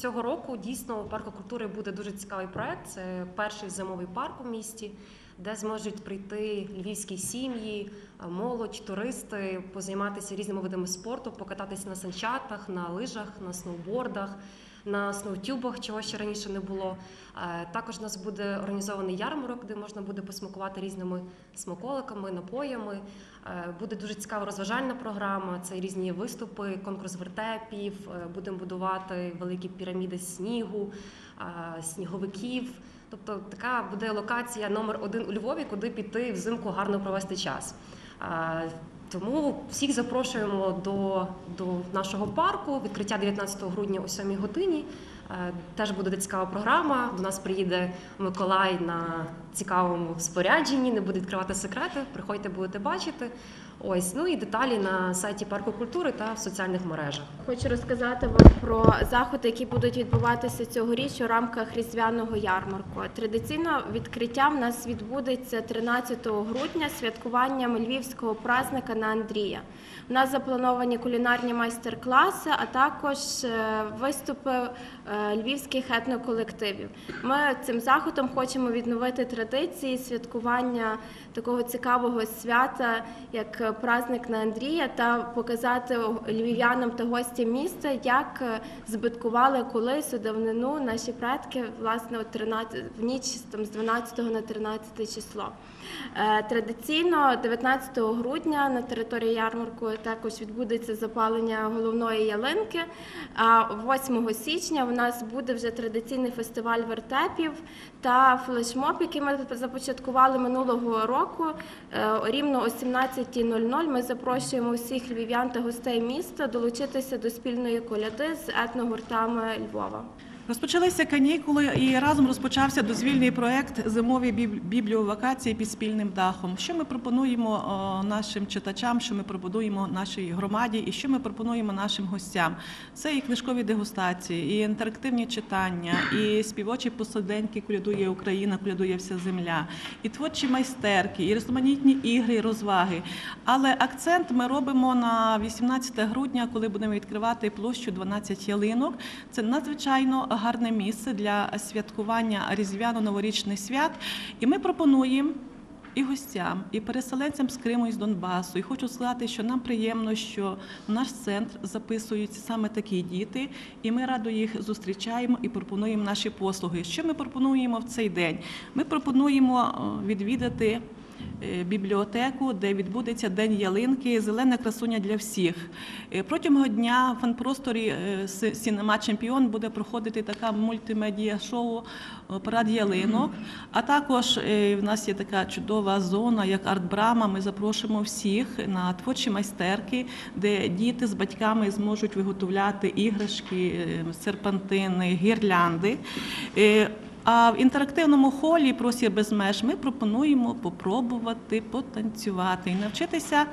Цього року дійсно у парку культури буде дуже цікавий проект. Це перший зимовий парк у місті, де зможуть прийти львівські сім'ї, молодь, туристи, позайматися різними видами спорту, покататися на санчатах, на лижах, на сноубордах, на сноутюбах, чого ще раніше не було. Е, Також у нас буде організований ярмарок, де можна буде посмакувати різними смаколиками, напоями. Е, Буде дуже цікава розважальна програма. Це різні виступи, конкурс вертепів. е, Будемо будувати великі піраміди снігу, сніговиків. Тобто така буде локація номер один у Львові, куди піти взимку гарно провести час. Тому всіх запрошуємо до, до нашого парку. Відкриття 19 грудня о 7 годині. Е, Теж буде цікава програма. До нас приїде Миколай на цікавому спорядженні, не буде відкривати секрети. Приходьте, будете бачити. Ось ну і деталі на сайті парку культури та в соціальних мережах. Хочу розказати вам про заходи, які будуть відбуватися цьогоріч у рамках різдвяного ярмарку. Традиційно відкриття в нас відбудеться 13 грудня святкуванням львівського празника на Андрія. У нас заплановані кулінарні майстер-класи, а також е, виступи е, львівських етноколективів. Ми цим заходом хочемо відновити традиції святкування такого цікавого свята, як праздник на Андрія, та показати львів'янам та гостям міста, як збиткували колись у давнину наші предки власне от 13, в ніч там, з 12 на 13 число. Е, Традиційно 19 грудня на території ярмарку також відбудеться запалення головної ялинки. А 8 січня у нас буде вже традиційний фестиваль вертепів та флешмоб, який ми започаткували минулого року. Е, Рівно о 17.00 ми запрошуємо усіх львів'ян та гостей міста долучитися до спільної коляди з етногуртами Львова. Розпочалися канікули і разом розпочався дозвільний проект Зимові бібліовакації під спільним дахом. Що ми пропонуємо нашим читачам, що ми пропонуємо нашій громаді, і що ми пропонуємо нашим гостям? Це і книжкові дегустації, і інтерактивні читання, і співочі посиденьки колядує Україна, колядує вся земля, і творчі майстерки, і різноманітні ігри, і розваги. Але акцент ми робимо на 18 грудня, коли будемо відкривати площу 12 ялинок. Це надзвичайно гарне місце для святкування різдвяно-новорічних свят. І ми пропонуємо. І гостям, і переселенцям з Криму і з Донбасу. І хочу сказати, що нам приємно, що в наш центр записуються саме такі діти, і ми радо їх зустрічаємо і пропонуємо наші послуги. Що ми пропонуємо в цей день? Ми пропонуємо е, відвідати бібліотеку, де відбудеться День ялинки, зелена красуня для всіх. Е, Протягом дня в фанпросторі е, Сінема Чемпіон буде проходити така мультимедіа шоу е, парад ялинок. А також е, в нас є така чудова зона, як арт-брама. Ми запрошуємо всіх на творчі майстерки, де діти з батьками зможуть виготовляти іграшки, е, серпантини, гірлянди. А в інтерактивному холі Просір без меж ми пропонуємо попробувати потанцювати і навчитися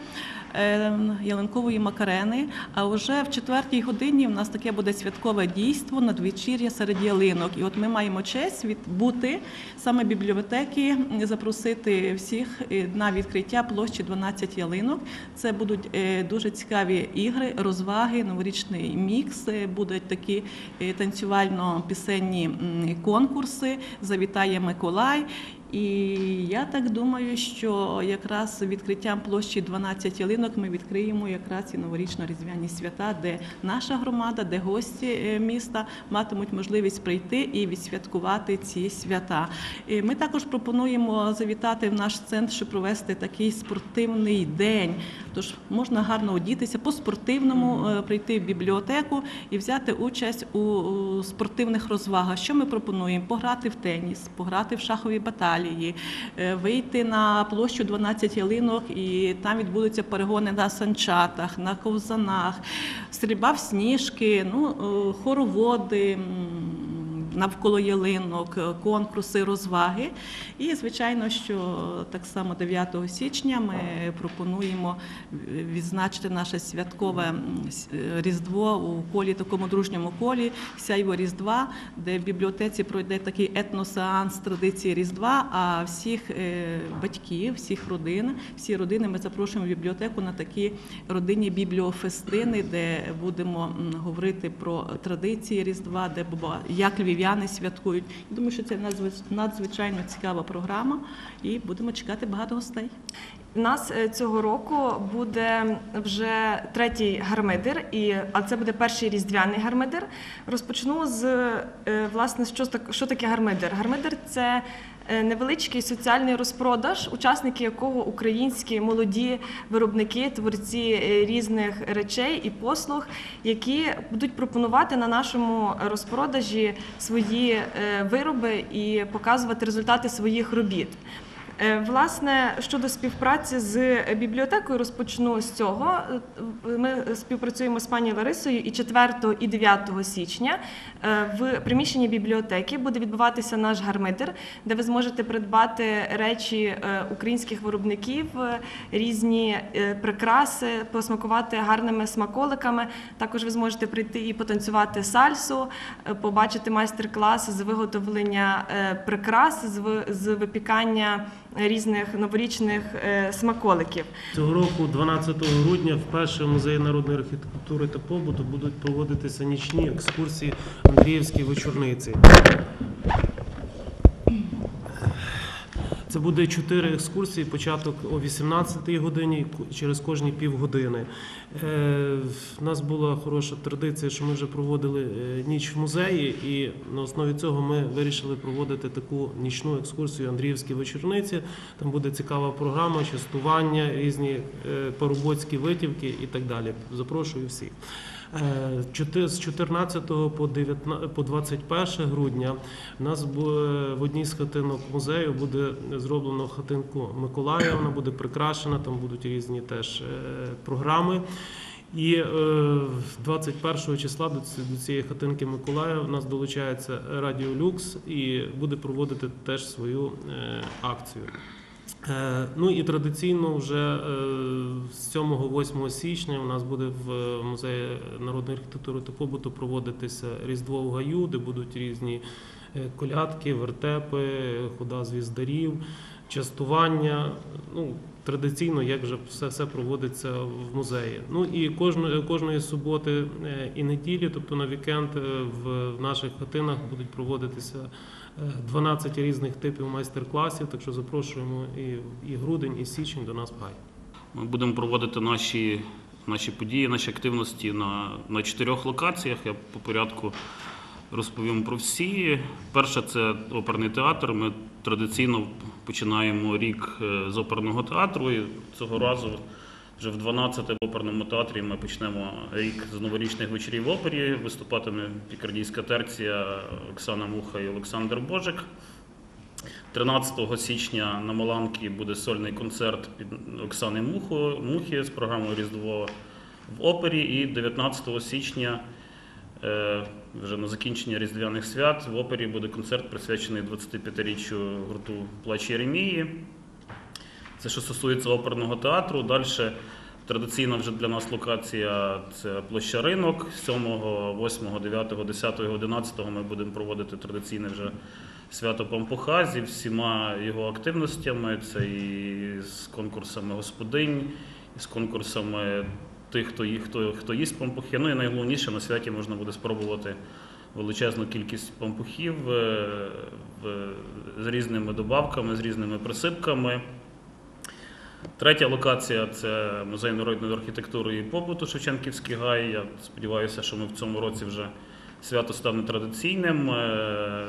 ялинкової макарени. А вже в четвертій годині в нас таке буде святкове дійство надвечір'я серед ялинок. І от ми маємо честь відбути саме бібліотеки, запросити всіх е, на відкриття площі 12 ялинок. Це будуть е, дуже цікаві ігри, розваги, новорічний мікс. е, Будуть такі е, танцювально-пісенні конкурси. Завітає Миколай. І я так думаю, що якраз відкриттям площі 12 ялинок ми відкриємо якраз і новорічно-різдвяні свята, де наша громада, де гості е, міста матимуть можливість прийти і відсвяткувати ці свята. Ми також пропонуємо завітати в наш центр, щоб провести такий спортивний день. Тож можна гарно одітися по-спортивному, е, прийти в бібліотеку і взяти участь у спортивних розвагах. Що ми пропонуємо? Пограти в теніс, пограти в шахові баталії, е, вийти на площу 12 ялинок, і там відбудуться перегони на санчатах, на ковзанах, стрільба в сніжки, ну, е, хороводи. Навколо ялинок, е, конкурси, розваги. І, звичайно, що так само 9 січня ми пропонуємо відзначити наше святкове е, Різдво у колі, такому дружньому колі Сяйво Різдва, де в бібліотеці пройде такий етносеанс традиції Різдва. А всіх е, батьків, всіх родин, всі родини ми запрошуємо в бібліотеку на такі родинні бібліофестини, де будемо говорити про традиції Різдва, де як львів'яни святкують. Я Думаю, що це надзвич- надзвичайно цікава програма, і будемо чекати багато гостей. Нас е, цього року буде вже третій гармидер, і, а це буде перший різдвяний гармидер. Розпочну з е, власне, що, що таке гармидер. Гармидер це е, невеличкий соціальний розпродаж, учасники якого українські молоді виробники, творці різних речей і послуг, які будуть пропонувати на нашому розпродажі свої вироби і показувати результати своїх робіт. Е, Власне, щодо співпраці з бібліотекою, розпочну з цього. Е, Ми співпрацюємо з пані Ларисою і 4 і 9 січня е, в приміщенні бібліотеки буде відбуватися наш гармидер, де ви зможете придбати речі українських виробників, різні прикраси, посмакувати гарними смаколиками. Також ви зможете прийти і потанцювати сальсу, побачити майстер-клас з виготовлення прикрас, з випікання різних новорічних е, смаколиків. Цього року, 12 грудня, вперше в музеї народної архітектури та побуту будуть проводитися нічні екскурсії Андріївській вечорниці. Це буде чотири екскурсії, початок о 18-й годині, через кожні півгодини. Е, В нас була хороша традиція, що ми вже проводили е, ніч в музеї, і на основі цього ми вирішили проводити таку нічну екскурсію Андріївській вечорниці. Там буде цікава програма, частування, різні е, парубоцькі витівки і так далі. Запрошую всіх. Е, З 14 по 19 по 21 грудня у нас в одній з хатинок музею буде зроблено хатинку Миколая. Вона буде прикрашена, там будуть різні теж е, програми. І е, 21 числа до цієї хатинки Миколая у нас долучається Радіо Люкс і буде проводити теж свою е, акцію. Е, Ну і традиційно вже е, з 7-8 січня у нас буде в музеї народної архітектури та побуту проводитися Різдво в Гаю, де будуть різні е, колядки, вертепи, хода звіздарів, частування. Ну, традиційно, як вже все, все проводиться в музеї. Ну і кожної, кожної суботи е, і неділі, тобто на вікенд, е, в наших хатинах будуть проводитися е, 12 різних типів майстер-класів. Так що запрошуємо і, і грудень, і січень до нас в гай. Ми будемо проводити наші, наші події, наші активності на, на чотирьох локаціях. Я по порядку розповім про всі. Перше це оперний театр. Ми традиційно починаємо рік е, з оперного театру. І цього разу вже в 12 в оперному театрі ми почнемо рік з новорічних вечорів в опері. Виступатиме пікардійська терція Оксана Муха і Олександр Божик. 13 січня на Маланки буде сольний концерт під Оксани Мухи з програмою Різдво в опері. І 19 січня, вже на закінчення Різдвяних свят, в опері буде концерт, присвячений 25-річчю гурту Плач Єремії. Це що стосується оперного театру. Далі традиційна вже для нас локація це площа ринок. 7, 8, 9, 10, 11 ми будемо проводити традиційне вже свято Пампуха зі всіма його активностями. Це і з конкурсами господинь, і з конкурсами тих, хто, ї- хто, хто їсть пампухи. Ну і найголовніше на святі можна буде спробувати величезну кількість пампухів е, з різними добавками, з різними присипками. Третя локація це музей народної архітектури і побуту Шевченківський гай. Я сподіваюся, що ми в цьому році вже свято стане традиційним. Е,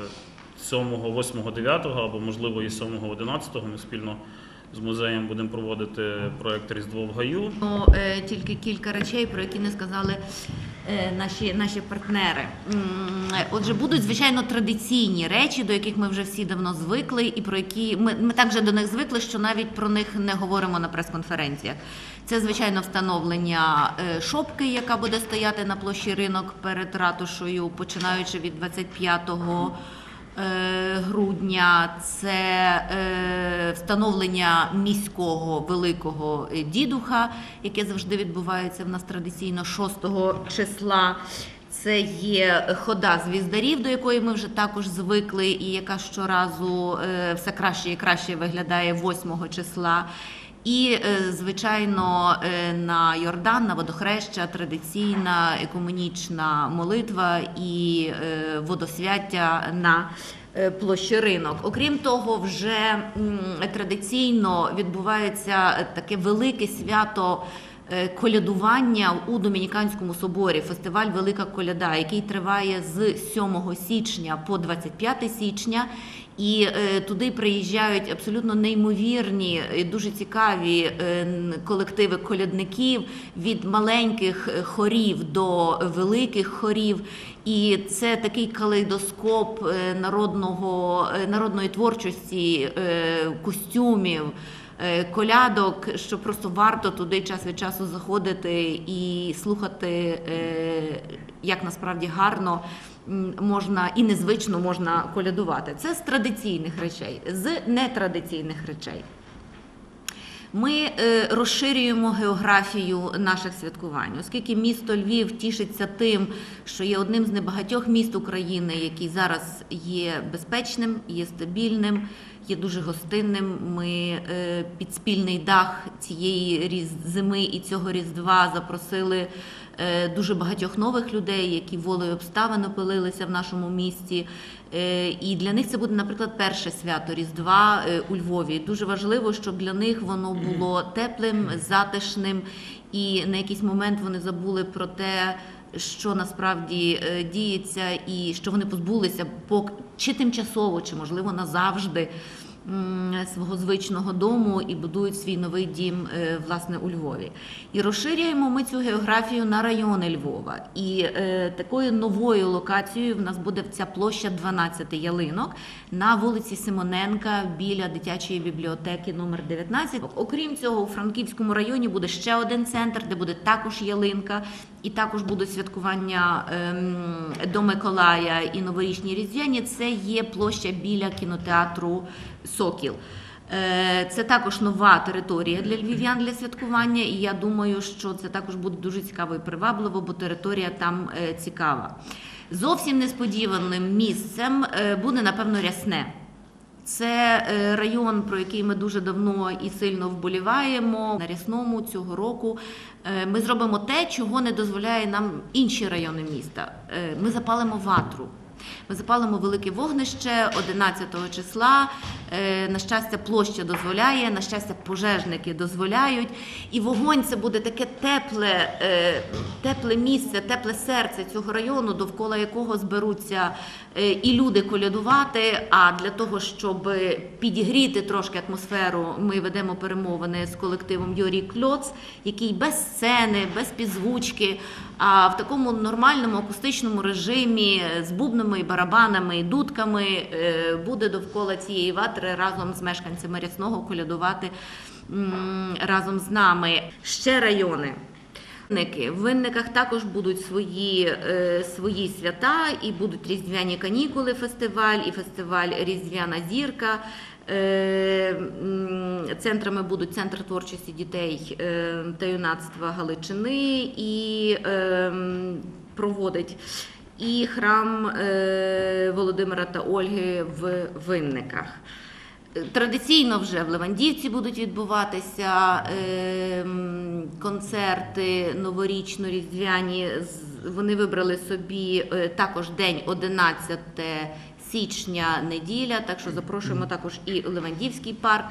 7, 8, 9 або можливо і 7, 11 ми спільно з музеєм будемо проводити проект Різдво в гаю. Ну, е, тільки кілька речей, про які не сказали е, наші, наші партнери. Отже, будуть звичайно традиційні речі, до яких ми вже всі давно звикли, і про які ми, ми так вже до них звикли, що навіть про них не говоримо на прес-конференціях. Це звичайно встановлення е, шопки, яка буде стояти на площі ринок перед ратушою, починаючи від 25 е, грудня. Це е, встановлення міського великого е, дідуха, яке завжди відбувається в нас традиційно 6 числа. Це є хода звіздарів, до якої ми вже також звикли, і яка щоразу е, все краще і краще виглядає 8 числа. І, е, звичайно, е, на Йордан, на водохреща, традиційна екуменічна молитва і е, водосвяття на е, площі ринок. Окрім того, вже традиційно відбувається таке велике свято. Колядування у Домініканському соборі, фестиваль Велика Коляда, який триває з 7 січня по 25 січня, і е, туди приїжджають абсолютно неймовірні, дуже цікаві е, колективи колядників від маленьких е, хорів до великих хорів. І це такий калейдоскоп народного, народної творчості, костюмів. Е, Колядок, що просто варто туди час від часу заходити і слухати, е, як насправді гарно можна і незвично можна колядувати. Це з традиційних речей, з нетрадиційних речей. Ми е, розширюємо географію наших святкувань, оскільки місто Львів тішиться тим, що є одним з небагатьох міст України, який зараз є безпечним, є стабільним, є дуже гостинним. Ми е, під спільний дах цієї зими і цього різдва запросили е, дуже багатьох нових людей, які волею обставин опилилися в нашому місті. Е, І для них це буде, наприклад, перше свято Різдва у Львові. Дуже важливо, щоб для них воно було теплим, затишним, і на якийсь момент вони забули про те, що насправді е, діється, і що вони позбулися чи тимчасово, чи можливо назавжди свого звичного дому і будують свій новий дім е, власне у Львові. І розширюємо ми цю географію на райони Львова. І е, такою новою локацією в нас буде ця площа 12 ялинок на вулиці Симоненка біля дитячої бібліотеки номер 19. Окрім цього, у Франківському районі буде ще один центр, де буде також ялинка, і також будуть святкування ем, до Миколая і новорічні різдвяні. Це є площа біля кінотеатру Сокіл. Е, Це також нова територія для львів'ян для святкування, і я думаю, що це також буде дуже цікаво і привабливо, бо територія там е, цікава. Зовсім несподіваним місцем е, буде, напевно, рясне. Це район, про який ми дуже давно і сильно вболіваємо. На рясному цього року ми зробимо те, чого не дозволяє нам інші райони міста. Ми запалимо ватру. Ми запалимо велике вогнище 11 числа. Е, На щастя, площа дозволяє, на щастя, пожежники дозволяють. І вогонь це буде таке тепле, е, тепле місце, тепле серце цього району, довкола якого зберуться е, і люди колядувати. А для того, щоб підігріти трошки атмосферу, ми ведемо перемовини з колективом Юрій Кльоц, який без сцени, без підзвучки, в такому нормальному акустичному режимі з бубнами, барабанами і дудками е, буде довкола цієї ватри разом з мешканцями рясного колядувати разом з нами. Ще райони. В винниках також будуть свої, е, свої свята, і будуть різдвяні канікули, фестиваль, і фестиваль Різдвяна зірка. Е, Центрами будуть центр творчості дітей е, та юнацтва Галичини і е, проводить і храм Володимира та Ольги в Винниках. Традиційно вже в Левандівці будуть відбуватися концерти новорічно-різдвяні. Вони вибрали собі також день 11 січня неділя, так що запрошуємо також і Левандівський парк.